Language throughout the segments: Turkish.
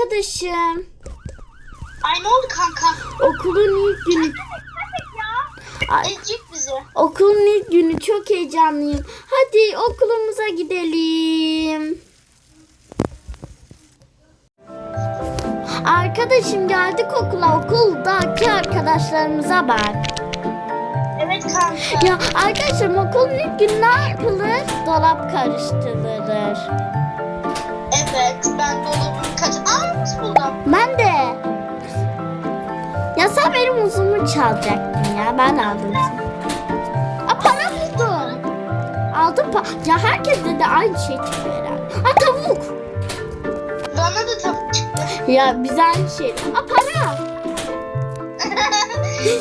arkadaşım. Ay ne oldu kanka? Okulun ilk günü. ya. Ay, Ezecek bizi. okulun ilk günü çok heyecanlıyım. Hadi okulumuza gidelim. Arkadaşım geldik okula. Okuldaki arkadaşlarımıza bak. Evet kanka. Ya arkadaşım okulun ilk günü ne yapılır? Dolap karıştırılır. Evet ben dolabımı Uzumu çalacaktın ya. Ben aldım seni. Aa para buldum. Aldım pa Ya herkes de aynı şey çıktı herhalde. Ha tavuk. Bana da tavuk çıktı. Ya biz aynı şey. Aa para.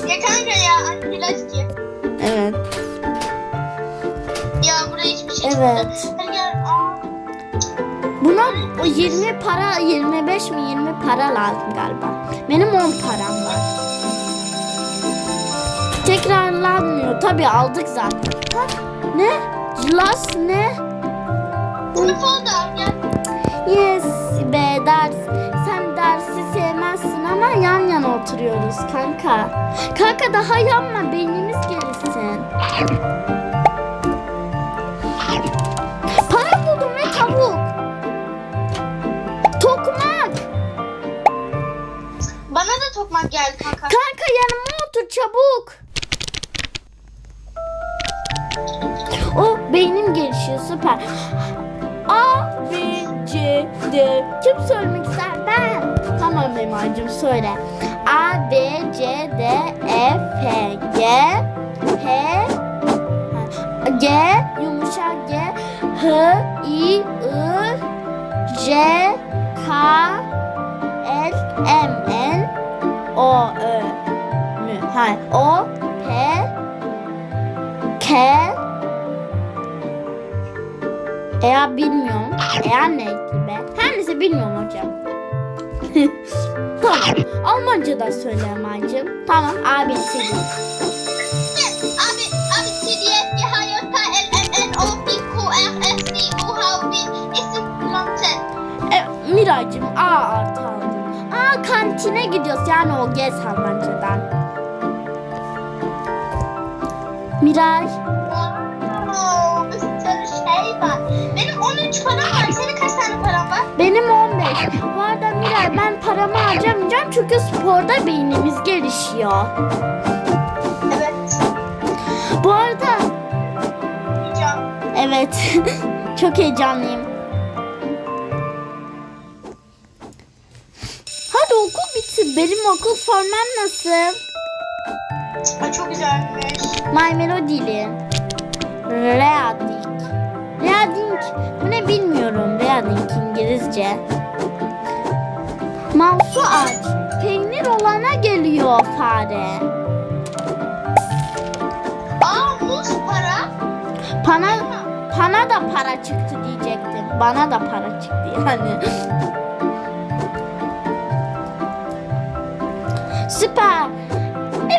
ya kanka ya anne ilaç ki. Evet. Ya buraya hiçbir şey Evet. gel. Aa. Buna o 20 para 25 mi 20 para lazım galiba. Benim 10 param. Tekrarlanmıyor. Tabii aldık zaten. Ha, ne? Las ne? Sınıf oldu. Yes be ders. Sen dersi sevmezsin ama yan yana oturuyoruz kanka. Kanka daha yanma beynimiz gelsin. Para buldum ve tavuk. Tokmak. Bana da tokmak geldi kanka. Kanka yanıma otur çabuk. Gelişiyor süper. A, B, C, D. Kim söylemek ister? Ben. Tamam Emar'cığım söyle. A, B, C, D, E, F, G, H, G, yumuşak G, H, I, I, J, K, L, M, N, O, Ö, Mü. Hayır. O, P, K, eğer bilmiyorum. Eğer ne gibi? Her neyse bilmiyorum hocam. tamam. Almanca da söyle Almancım. Tamam. Abi senin. Abi abi C D F G H J K L M N O P Q R S T U H V isim kullanıcı. E, Miraycığım A artı aldım. A kantine gidiyoruz. Yani o gez Almancadan. Miray. Paramı harcamayacağım çünkü sporda beynimiz gelişiyor. Evet. Bu arada Diyeceğim. evet çok heyecanlıyım. Hadi okul bitti. Benim okul formam nasıl? Ay çok güzelmiş. My Melody'li. Reading. Reading. Bu ne bilmiyorum. Reading İngilizce. Mouse'u aç. Peynir olana geliyor fare. Aa muz para. Pana, pana da para çıktı diyecektim. Bana da para çıktı yani. Süper.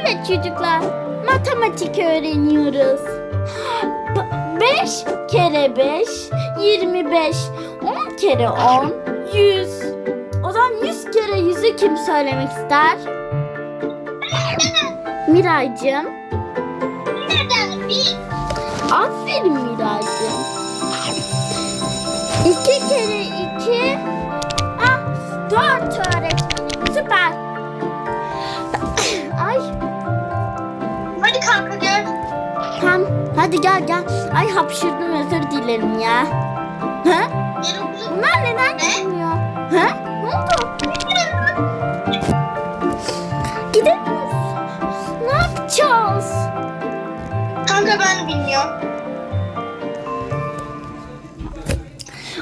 Evet çocuklar. Matematik öğreniyoruz. 5 kere 5 25 10 kere 10 100 O zaman 100 100'ü kim söylemek ister? Miraycığım. Aferin Miraycığım. İki kere iki. Ah, dört öğretmenim. Süper. Ay, Hadi kanka gel. tamam. Hadi gel gel. Ay hapşırdım özür dilerim ya. Ha? Bunlar neden Ne? gelmiyor? Ha? Kanka ben bilmiyorum.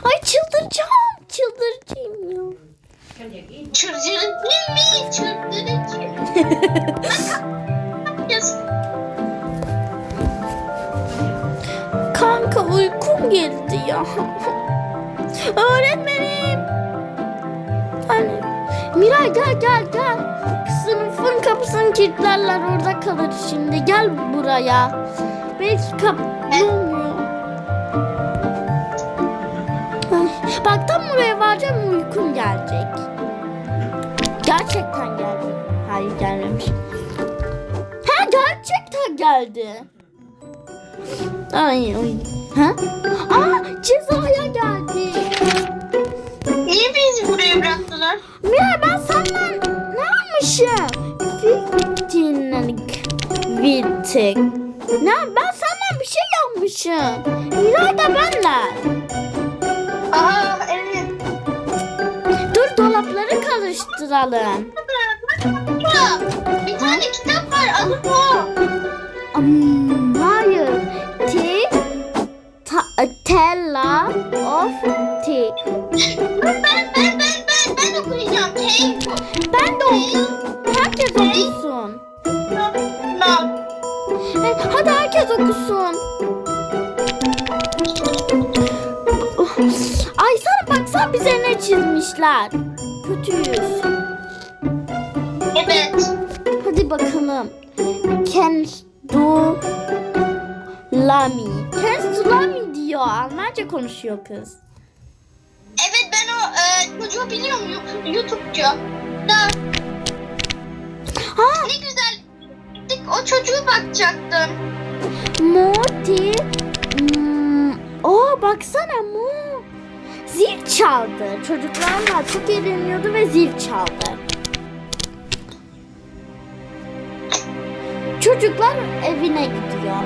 Ay çıldıracağım. Çıldıracağım ya. Çıldırıcı mi? Çıldırıcı. Kanka uykum geldi ya. Öğretmenim. Hani Miray gel gel gel sınıfın kapısını kilitlerler orada kalır şimdi. Gel buraya. Belki kap... Olmuyor. Bak tam buraya varacağım uykum gelecek. Gerçekten geldi. Hayır gelmemiş. Ha gerçekten geldi. Ay ay. Ha? Aa cezaya geldi. Niye bizi buraya bıraktılar? Mira ben senden ne yapmışım? Fiftinlik bir tek. Ne ben senden bir şey yapmışım. Miray da benle. Aa evet. Dur dolapları karıştıralım. Bir tane kitap var adı bu. Hmm, çizmişler. Kötüyüz. Evet. Hadi bakalım. Ken du lami. Ken du lami diyor. Almanca konuşuyor kız. Evet ben o e, çocuğu biliyorum YouTube'cu. Da Ha, ne güzel. Gittik o çocuğu bakacaktım. Moti. Hmm, Oo baksana Mo. Zil çaldı. Çocuklarla çok eğleniyordu ve zil çaldı. Çocuklar evine gidiyor.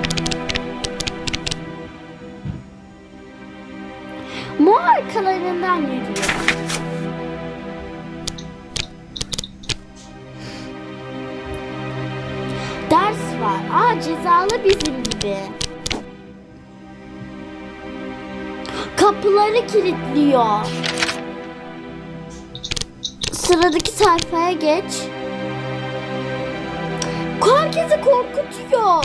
Mo arkalarından yürüyor. Ders var. Aa cezalı bizim gibi. Kapıları kilitliyor. Sıradaki sayfaya geç. Herkesi korkutuyor.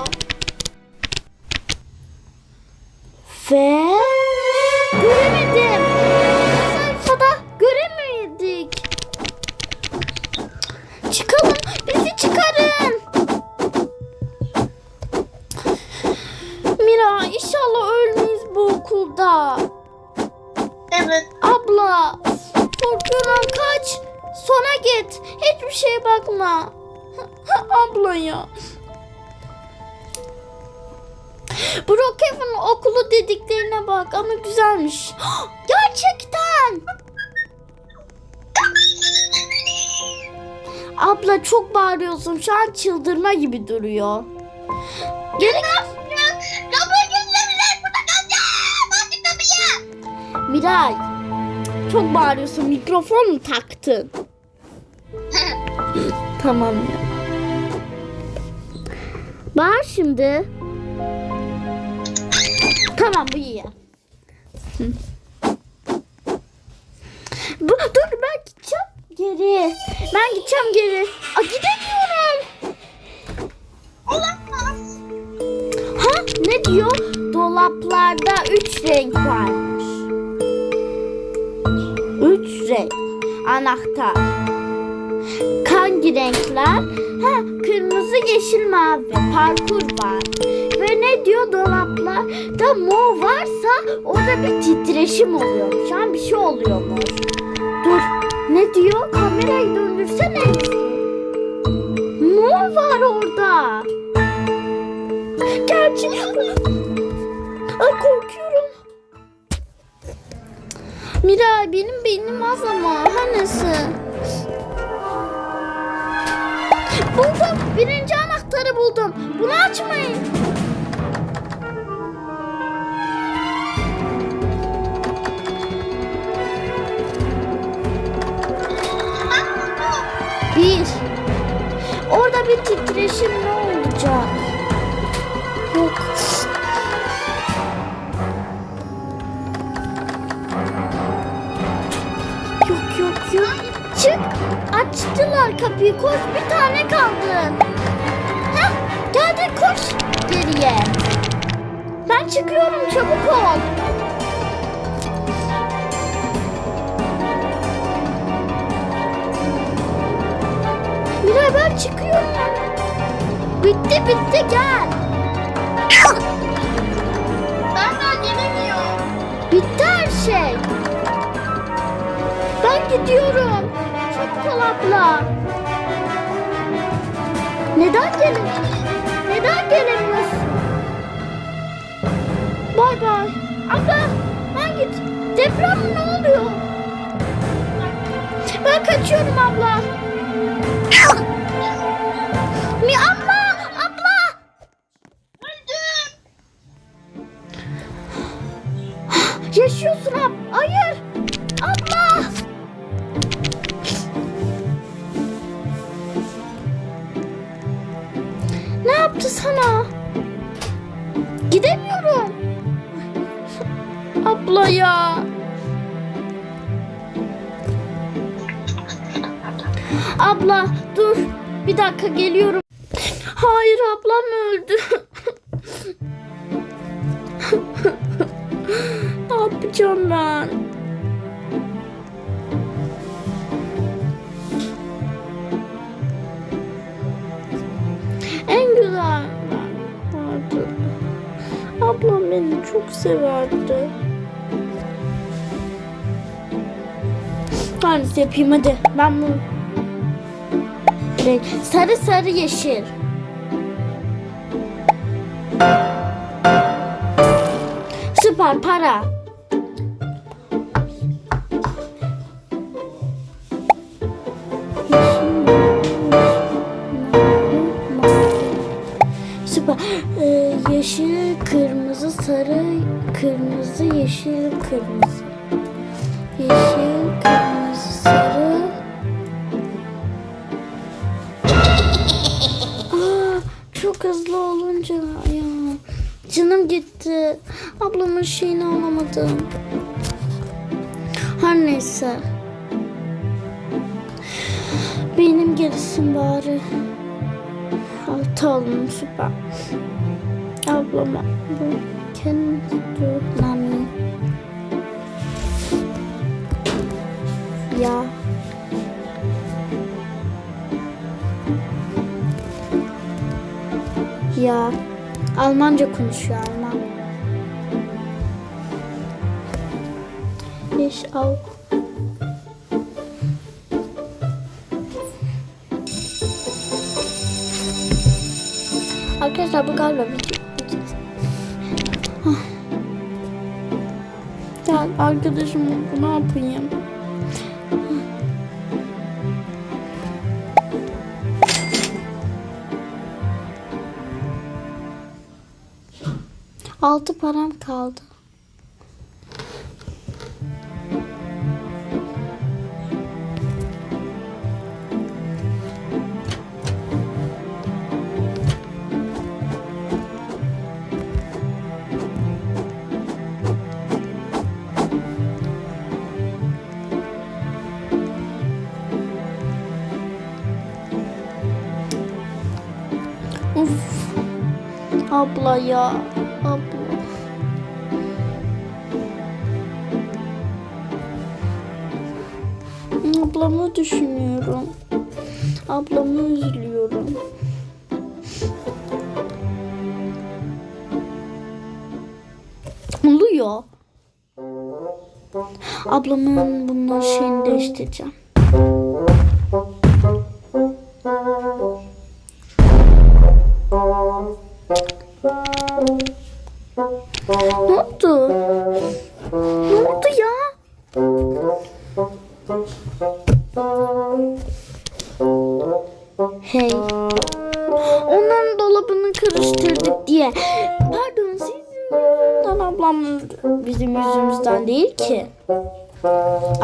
Ve bak ama güzelmiş. Gerçekten. Abla çok bağırıyorsun. Şu an çıldırma gibi duruyor. Geri gel. Miray. Çok bağırıyorsun. Mikrofon mu taktın? Tamam ya. Bağır şimdi. Tamam bu iyi. Bu, dur ben gideceğim geri. Ben gideceğim geri. Aa, gidemiyorum. Olamaz. Ha ne diyor? Dolaplarda üç renk varmış. Üç renk. Anahtar. Hangi renkler? Ha kırmızı, yeşil, mavi. Parkur var. Ve ne diyor dolaplarda mor varsa orada bir titreşim oluyormuş. Ha bir şey oluyormuş. Dur. Ne diyor? Kamerayı döndürsene. Mor var orada. Gerçi Ay korkuyorum. Miray benim beynim az ama hanesi? Buldum. Birinci anahtarı buldum. Bunu açmayın. Bir titreşim ne olacak? Yok. Yok yok yok. Çık. Açtılar kapıyı. Koş bir tane kaldı. Heh, geldi koş geriye. Ben çıkıyorum çabuk ol. Bitti bitti gel. Ben daha gelemiyorum. Bitti her şey. Ben gidiyorum. Çabuk ol abla. Neden gelin? Neden gelemiyorsun? Bay bay. Abla ben git. Deprem mi? ne oluyor? Ben kaçıyorum abla. Mi Yaşıyorsun ab. Hayır. Abla. Ne yaptı sana? Gidemiyorum. Abla ya. Abla dur. Bir dakika geliyorum. Hayır ablam öldü. yapacağım ben? En güzel vardı. Ablam beni çok severdi. Hangisi yapayım hadi. Ben bunu... Sarı sarı yeşil. Süper para. Kırmızı, yeşil, kırmızı. Yeşil, kırmızı, sarı. Aa, çok hızlı olunca ya. Canım gitti. Ablamın şeyini alamadım. Her neyse. Benim gerisin bari. Altı alın süper. Ablama bu kendi Ya. Ya. Almanca konuşuyor Alman. Ich auch. Arkadaşlar bu galiba video. Ah. Ya arkadaşım bu ne yapayım? Altı param kaldı. Abla ya. Abla. Ablamı düşünüyorum. Ablamı üzülüyorum. Oluyor. Ablamın bunların şeyini değiştireceğim.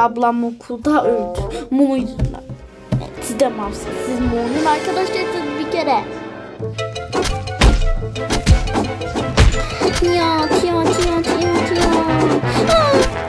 Ablam okulda öldü. Mum yüzünden. Siz de malsınız. Siz Mu'nun arkadaşlarısınız bir kere. Tiyat, tiyat, tiyat, tiyat, tiyat. Aa!